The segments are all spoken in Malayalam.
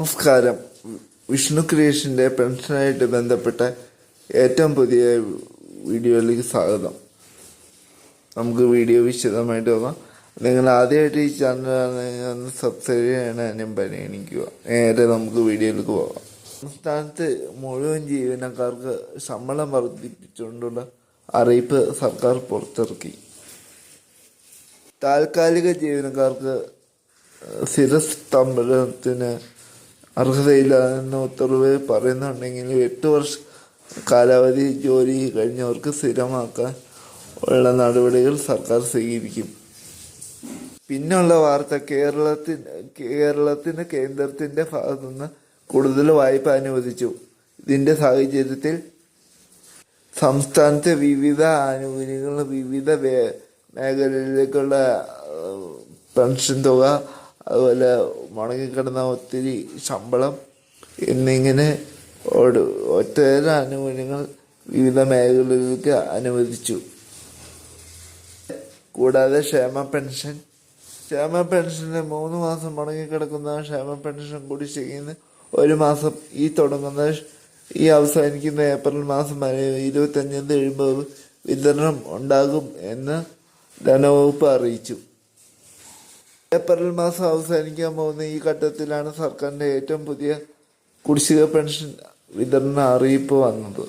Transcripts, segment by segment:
നമസ്കാരം. വിഷ്ണു ക്രിയേഷന്റെ പെൻഷനായിട്ട് ബന്ധപ്പെട്ട ഏറ്റവും പുതിയ വീഡിയോയിലേക്ക് സ്വാഗതം. നമുക്ക് വീഡിയോ വിശദമായിട്ട് പോകാം. നിങ്ങൾ ആദ്യമായിട്ട് ഈ ചാനലാണെങ്കിൽ ഒന്ന് സബ്സ്ക്രൈബ് ചെയ്യാനും പരിഗണിക്കുക. നേരെ നമുക്ക് വീഡിയോയിലേക്ക് പോകാം. സംസ്ഥാനത്ത് മുഴുവൻ ജീവനക്കാർക്ക് ശമ്പളം വർദ്ധിപ്പിച്ചുകൊണ്ടുള്ള അറിയിപ്പ് സർക്കാർ പുറത്തിറക്കി. താൽക്കാലിക ജീവനക്കാർക്ക് സ്ഥിരസ്തംഭനത്തിന് അർഹതയില്ല എന്ന ഉത്തരവ് പറയുന്നുണ്ടെങ്കിൽ എട്ട് വർഷ കാലാവധി ജോലി കഴിഞ്ഞവർക്ക് സ്ഥിരമാക്കാൻ ഉള്ള നടപടികൾ സർക്കാർ സ്വീകരിക്കും. പിന്നുള്ള വാർത്ത കേരളത്തിന് കേരളത്തിന് കേന്ദ്രത്തിന്റെ ഭാഗത്തുനിന്ന് കൂടുതൽ വായ്പ അനുവദിച്ചു. ഇതിന്റെ സാഹചര്യത്തിൽ സംസ്ഥാനത്തെ വിവിധ ആനുകൂല്യങ്ങൾ വിവിധ മേഖലയിലേക്കുള്ള പെൻഷൻ തുക അതുപോലെ മുടങ്ങിക്കിടന്ന ഒത്തിരി ശമ്പളം എന്നിങ്ങനെ ഒരു- ഒട്ടേറെ ആനുകൂല്യങ്ങൾ വിവിധ മേഖലകളിലേക്ക് അനുവദിച്ചു. കൂടാതെ ക്ഷേമ പെൻഷൻ. ക്ഷേമ പെൻഷന് മൂന്ന് മാസം മുടങ്ങിക്കിടക്കുന്ന ക്ഷേമ പെൻഷൻ കൂടി ചെയ്യുന്ന ഒരു മാസം ഈ തുടങ്ങുന്ന ഈ അവസാനിക്കുന്ന ഏപ്രിൽ മാസം വരെ ഇരുപത്തഞ്ചാം എഴുപത് വിതരണം ഉണ്ടാകും എന്ന് ധനവകുപ്പ് അറിയിച്ചു. ഏപ്രിൽ മാസം അവസാനിക്കാൻ പോകുന്ന ഈ ഘട്ടത്തിലാണ് സർക്കാരിന്റെ ഏറ്റവും പുതിയ കുടിശ്ശിക പെൻഷൻ വിതരണ അറിയിപ്പ് വന്നത്.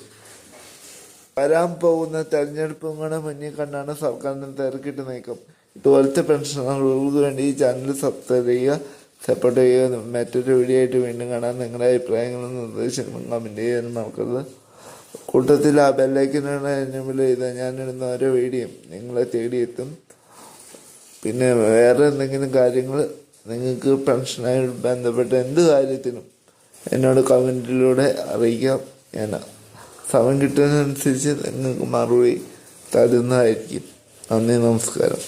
വരാൻ പോകുന്ന തെരഞ്ഞെടുപ്പുകളെ മുന്നിൽ കണ്ടാണ് സർക്കാരിന് തിരക്കിട്ട് നീക്കം. ഇതുപോലത്തെ പെൻഷനുകൾക്ക് വേണ്ടി ഈ ചാനൽ സബ്സ്ക്രൈബ് ചെയ്യുക സപ്പോർട്ട് ചെയ്യുക. മറ്റൊരു വീഡിയോ ആയിട്ട് വീണ്ടും കാണാൻ നിങ്ങളുടെ അഭിപ്രായങ്ങളും നിർദ്ദേശങ്ങളും കമന്റ് ചെയ്യാനും മറക്കരുത്. കൂട്ടത്തിൽ ആ ബെല്ലൈക്കിനുള്ള എന്നെ ചെയ്താൽ ഞാനിടുന്ന ഓരോ വീഡിയോയും നിങ്ങളെ തേടിയെത്തും. പിന്നെ വേറെ എന്തെങ്കിലും കാര്യങ്ങൾ നിങ്ങൾക്ക് പെൻഷനായി ബന്ധപ്പെട്ട എന്ത് കാര്യത്തിനും എന്നോട് കമന്റിലൂടെ അറിയിക്കാം. ഞാൻ സമയം കിട്ടുന്നതനുസരിച്ച് നിങ്ങൾക്ക് മറുപടി തരുന്നതായിരിക്കും. നന്ദി നമസ്കാരം.